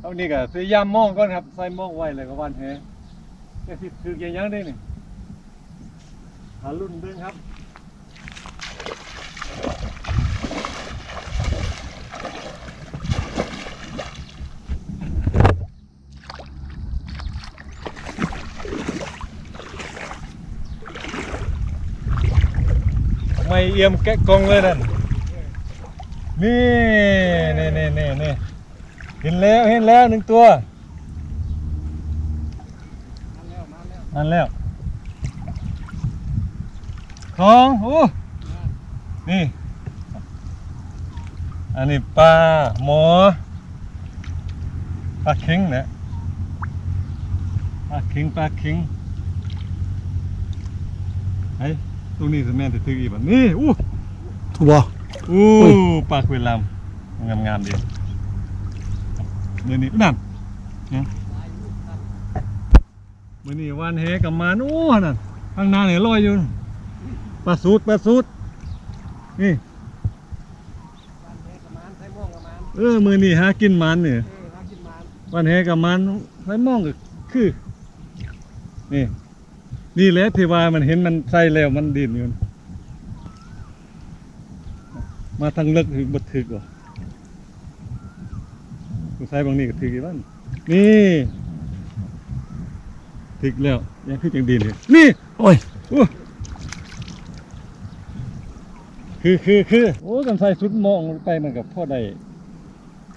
เอานี่ก็ซื้อยามมองก่อนครับใส่มองไว้เลยก็วันแฮแค่สิถือยังยังได้นี่หารุ่นเบิ่งครับไม่เอี่ยมแกะกองเลยนั่นนี่นี่นี่นี่นี่ เห็นแล้วเห็นแล้วหนึ่งตัวนั่นแล้วของโอ้นี่ อันนี้ปลาหมอปลาเข็งนะปลาเข็งปลาเข็งไอ้ตรงนี้สแม่นจะตึกอีกบ่นี่อู้ถูกบ่อู้อุ้ยปากเวลามงามงามๆดี มือนี้นั่นเนี่ยมือนี้วานเฮกับมานโอ้นั่นข้างหน้าเนี่ยลอยอยู่ปลาสูดปลาสูดนี่เออมือนี้หากินมันเนี่ยวันเฮกับมันไฟมองก็คือนี่นี่แหละที่ว่ามันเห็นมันใส่แล้วมันดินอยู่มาทางเลิกถึงบัดถึกหรอ ใช้บางนี่ก็ถึกอีกบ้านนี่ถึกแล้วยังคือจังดีเลยนี่โอ้ยโอ้คือคือคือโอ้กันใส่สุดมองไปมันกับพ่อได้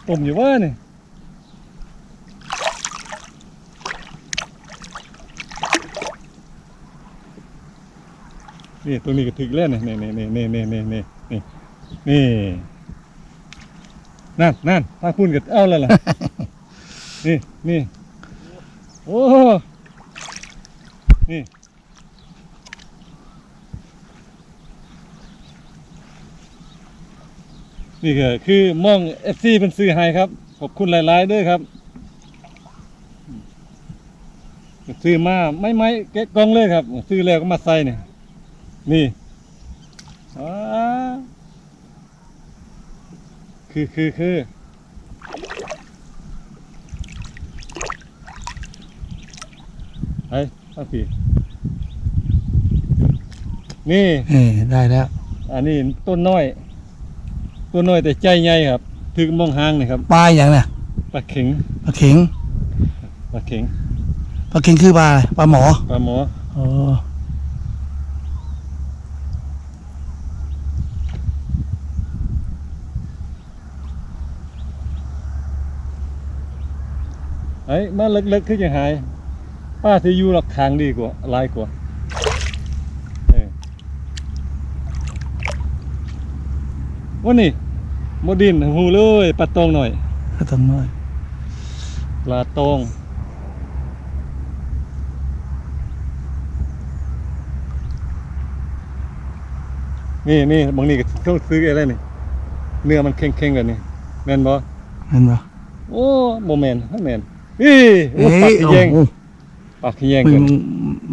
ต้มอยู่ว่านี่นี่ตรงนี้ก็ถึกแล้วนี่นี่นี่นี่นี่นี่นี่นี่ นี่นั่นนั่นถ้าคุณก็เอาแล้วล่ะ นี่นี่โอ้นี่นี่ก็คือมองเอฟซีเป็นซื้อให้ครับ ขอบคุณหลาย ๆ ด้วยครับ ซื้อมาไม่ไม่แกะกล่องเลยครับ ซื้อแล้วก็มาใส่เนี่ยนี่อ้า คือคือคือไอ้ตั้งปีนี่ เอ้ยได้แล้ว อันนี้ต้นน้อย ต้นน้อยแต่ใจใหญ่ครับถึงมองหางนี่ครับปลาอย่างเนี่ยปลาเข็งปลาเข็งปลาเข็งปลาเข็งคือปลาอะไรปลาหมอปลาหมอ อ๋อ ไอ้มาเล็กๆคือยังหายป้าที่อยู่หลักคางดีกว่าหลายกว่าเออวันนี้โมดินหูเลยปลาตองหน่อยก็ต้องน้อยปลาตองนี่นี่บางนี่ก็ต้องซื้ออะไรนี่เนื้อมันเค็งๆแบบนี้แม่นบ่เห็นปะโอ้โมเมนต์แมน นี่โอ้เอ้ปากยขโอ้ยงโหปากขยงมึกันง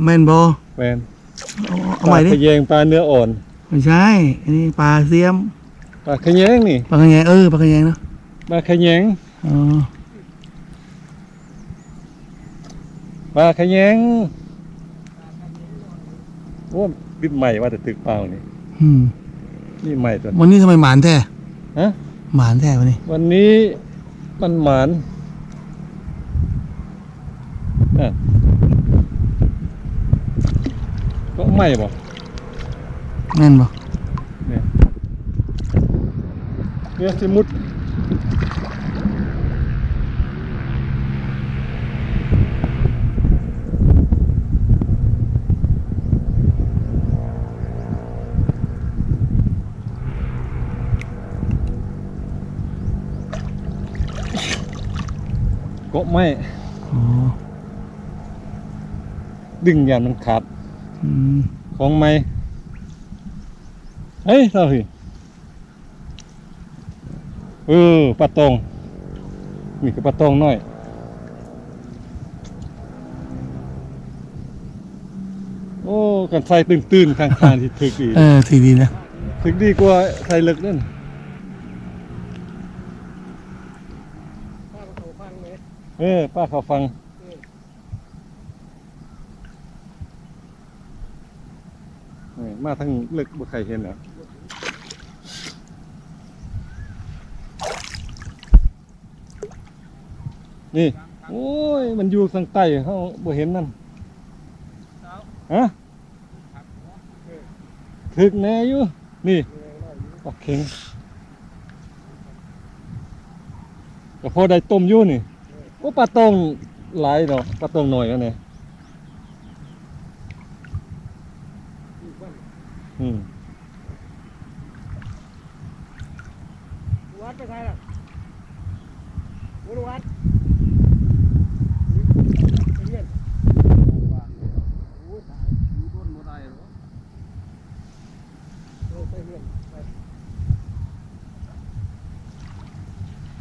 แม่นบ่แมนเอาเอาใหม่ดิปลาขยงปลาเนื้ออ่อนไม่ใช่ อันนี้ปลาเสียม ปลาขยงนี่ ปลากระแยงเออ ปลากระแยงเนอะปลาขยงอ๋อ ปลาขยงโอ้บิบใหม่ว่าแต่ตึกเปล่านี่อืมนี่ใหม่ตัววันนี้ทำไมหมานแท้ฮะหมานแท้วันนี้ วันนี้มันหมาน อะก็ไม่บ่แม่นบ่เนี่ยเนี่ยสิมุดก็ไม่อ๋อ ดึงยันมันขาดอืมของไม่เฮ้ยเท่าสิเออปลาตองนี่คือปลาตองน้อยโอ้กันใส่ตื่นๆข้างๆที่ถึกอีกเออทีดีนะถึกดีกว่าใส่ลึกนั่นเลยเออป้าเขาฟัง มาทั้งลึกบ่ใครเห็นเหรอนี่ โอ้ย มันอยู่ทางใต้เขาบ่เห็นนั่นฮะถึกแน่อยู่ นี่ปลาเข็งก็พอได้ต้มอยู่นี่ โอ้ปลาตองหลายเนาะปลาตองหน่อยกันเนี่ย อืมวัดไปใครล่ะวุ้วัดไปเรียนโอ้ยตายอยู่ต้นบ่ได้หรอเออไปเรียนไป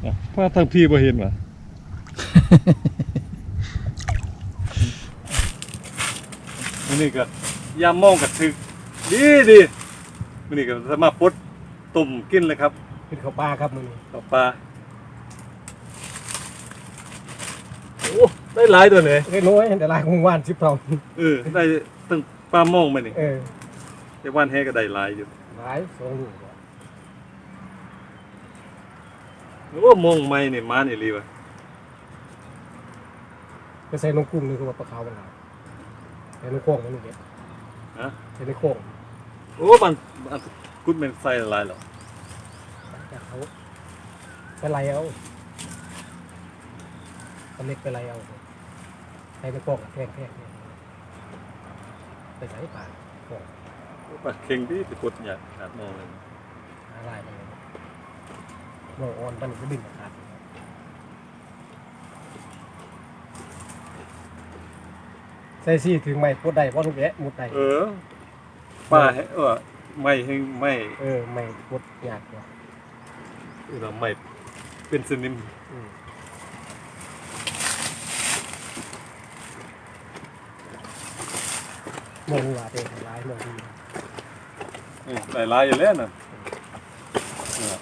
อะพระทางพี่บ่เห็นว่ะอันนี้ก็ยามมองกับถึก ดีดีมันนี่ก็สามารถปลดตุ่มกินเลยครับเป็นข้าวปลาครับมึงต่อปลาโอ้ได้หลายตัวเลยเล็กน้อยแต่ลายของวานสิบทองเออได้ตั้งปลามองมานี่เออแต่วันแฮก็ได้หลายอยู่หลายสองลูกโอ้มองไม่นี่มานี่ลีวะไปใส่นมกุ้งนี่คือว่าปลาขาวมันหลายใส่นมโค้งมันนี่เด็ดฮะใส่นมโค้ง โอ้มันมันกุดแม่นใส่หลายหรอกแต่เขาไปไล่เอาตอนเล็กไปไล่เอาใส่นมโค้งแทงแทงไปใส่ปลาโค้งปลาเค็งที่ไปกดอยากขาดมองเลยหาลายไปเลยโมออนปันก็บินมาขาดใส่ซี่ถึงไม่ปวดได้เพราะลูกแกะมุดได้เออ ปลาให้เออไม่ให้ไม่เออไม่ปวดยากกว่าเออไม่เป็นสนิมอืมมองว่าเป็นร้ายมองดีเออได้หลายอยู่แล้วน่ะเออ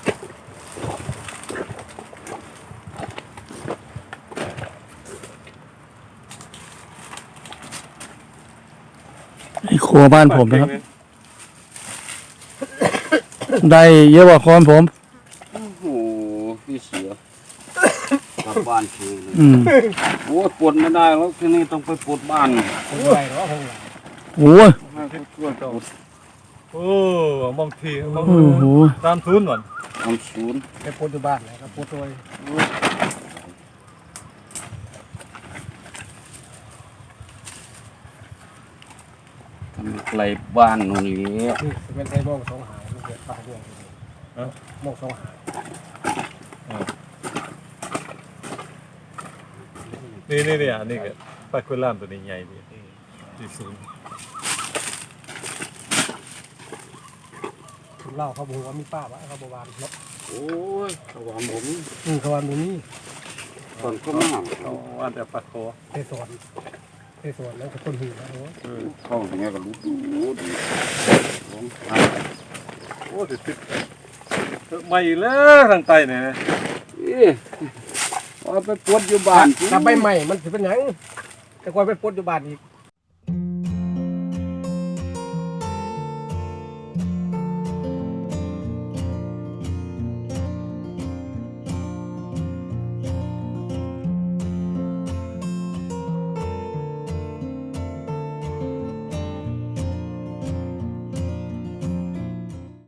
นี่ครัวบ้านผมนะครับปลาเค็ง ได้เยอะกว่าคอนผม โอ้โหพี่เสือกลับบ้านคืนเลยอืมโอ้ยปวดไม่ได้แล้วทีนี้ต้องไปปวดบ้านคงไรเนาะคงไรโอ้ยให้เขาช่วยปวดโอ้มองทีมองโอ้โหตามทุนก่อนทำศูนย์ไปปวดอยู่บ้านนะครับปวดตัวทำไกลบ้านนู่นนี่นี่จะเป็นไอ้โมงสองหา ยมันเกิดปลาเรื่องโมงสองหายนี่นี่นี่อันนี้ก็ปลาคุล่ามตัวนี้ใหญ่ดีที่ศูนย์คุณเล่าเขาบอกว่ามีป้าวะเขาบอกว่าเนาะโอ้ยระวังผมอืมเขาว่ามีนี่ตอนก็มากเอาอันแต่ปลาคอเทสวนเทสวนแล้วก็ต้นหืนนะโอ้เออเข้าอย่างเงี้ยก็รู้ดูดีลงไป โอ้ติดติดเออไม่แล้วทางใต้เนี่ยเอ๊ะว่าไปปวดอยู่บ้าน ถ้าใบใหม่มันถือเป็นหยังแต่ก่อนไปปวดอยู่บ้านอีก